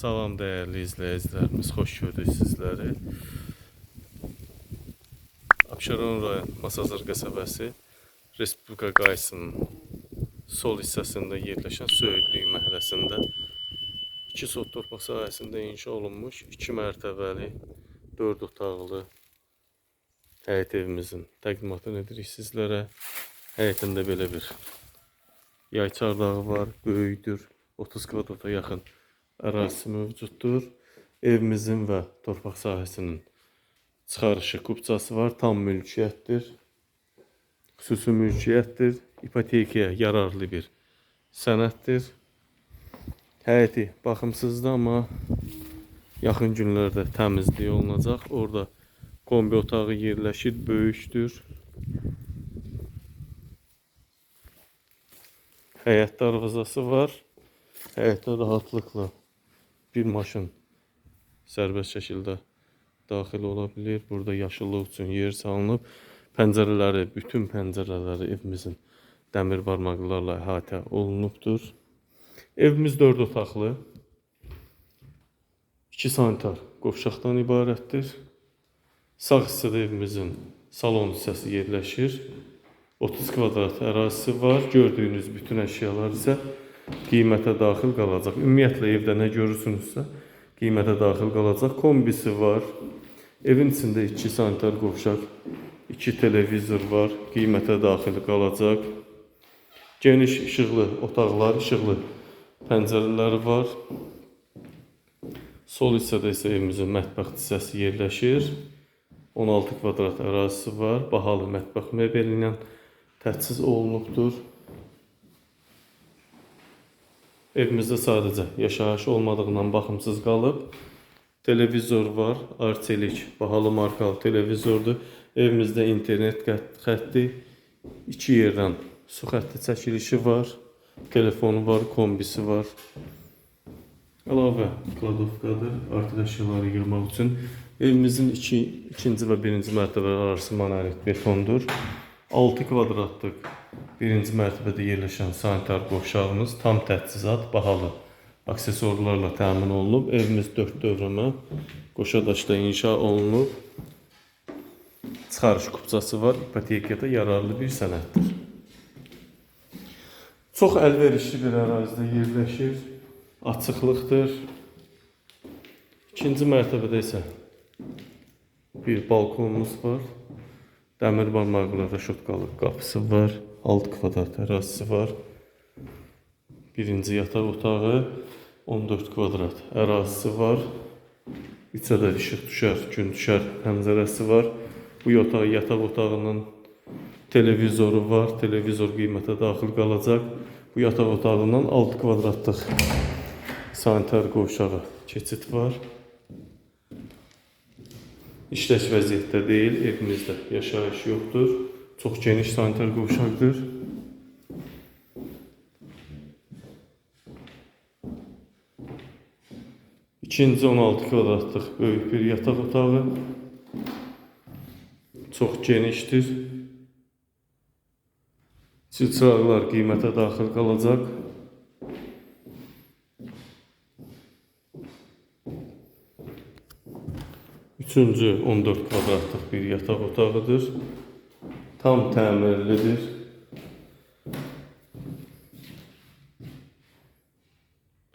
Salam değerli izleyicilerimiz, hoş gördük sizleri. Abşeron rayon Masazır qəsəbəsi Respublika qayısının sol hissəsində yerləşən Söyüdlük məhəlləsində iki sot torpaq sahəsində inşa olunmuş iki mərtəbəli, dörd otaqlı həyət evimizin təqdimatını edirik sizlərə. Həyətində belə bir yay çardağı var, böyükdür, 30 kvadrata yaxın ərazisi mövcuddur. Evimizin və torpaq sahəsinin çıxarışı kupçası var, tam mülkiyyətdir. Xüsusi mülkiyyətdir, ipotekaya yararlı bir sənəddir. Həyəti baxımsızdır, amma yaxın günlərdə təmizliyi olunacaq. Orada kombi otağı yerləşir, böyükdür. Həyət darvazası var. Həyətdə rahatlıqla bir maşın sərbəst şəkildə daxil ola bilər. Burada yaşıllıq üçün yer salınıb. Pəncərələri, bütün pəncərələri evimizin dəmir barmaqlarla əhatə olunubdur. Evimiz 4 otaqlı, 2 sanitar qovşaqdan ibarətdir. Sağ hissədə evimizin salon hissəsi yerləşir. 30 kvadrat ərazisi var. Gördüyünüz bütün əşyalar isə qiymətə daxil qalacaq. Ümumiyyətlə evdə nə görürsünüzsə, qiymətə daxil qalacaq. Kombisi var. Evin içində 2 sanitar qovşaq, 2 televizor var. Qiymətə daxil qalacaq. Geniş işıqlı otaqlar, işıqlı pəncərələri var. Sol hissədə isə evimizin mətbəx hissəsi yerləşir. 16 kvadrat ərazisi var. Bahalı mətbəx mebeli ilə təchiz olunubdur. Evimizdə sadəcə yaşayış olmadığından baxımsız qalıb. Televizor var, Arçelik, bahalı markalı televizordur. Evimizdə internet xət- xətti, iki yerdən su xətti çəkilişi var. Telefonu var, kombisi var. Əlavə kladovkadır, artıq əşyaları yığmaq üçün. Evimizin iki, ikinci və birinci mərtəbələr arası monolit betondur. 6 kvadratlıq birinci mərtəbədə yerləşən sanitar qovşağımız tam təchizat, bahalı aksesuarlarla təmin olunub. Evimiz 4 dövrəmə qoşa daşda inşa olunub. Çıxarış kupçası var, ipotekada yararlı bir sənəddir. Çox əlverişli bir ərazidə yerləşir. Açıqlıqdır. İkinci mərtəbədə isə bir balkonumuz var. Dəmir barmaqlı rəşotkalı qapısı var. 6 kvadrat ərazisi var. Birinci yataq otağı 14 kvadrat ərazisi var. İçə də işıq düşər, gün düşər pəncərəsi var. Bu yataq yataq otağının televizoru var. Televizor qiymətə daxil qalacaq. Bu yataq otağından 6 kvadratlıq sanitar qovşağı keçid var. İşləş vəziyyətdə deyil, evimizdə yaşayış yoxdur. Çox geniş sanitar qovşaqdır. İkinci 16 kvadratlıq böyük bir yataq otağı. Çox genişdir. Çılçıraqlar qiymətə daxil qalacaq. Üçüncü 14 kvadratlıq bir yataq otağıdır. Tam təmirlidir.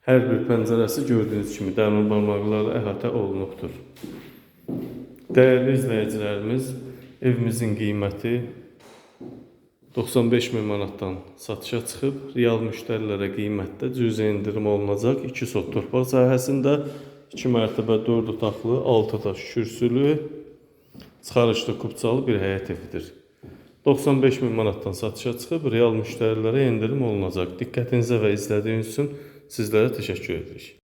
Hər bir pəncərəsi gördüyünüz kimi dəmir barmaqlarla əhatə olunubdur. Dəyərli izləyicilərimiz, evimizin qiyməti 95 min manatdan satışa çıxıb, real müştərilərə qiymətdə cüzi endirim olunacaq. 2 sot torpaq sahəsində 2 mərtəbə 4 otaqlı, 6 daş kürsülü, çıxarışlı kupçalı bir həyət evidir. 95 min manatdan satışa çıxıb, real müştərilərə endirim olunacaq. Diqqətinizə və izlədiyiniz üçün sizlərə təşəkkür edirik.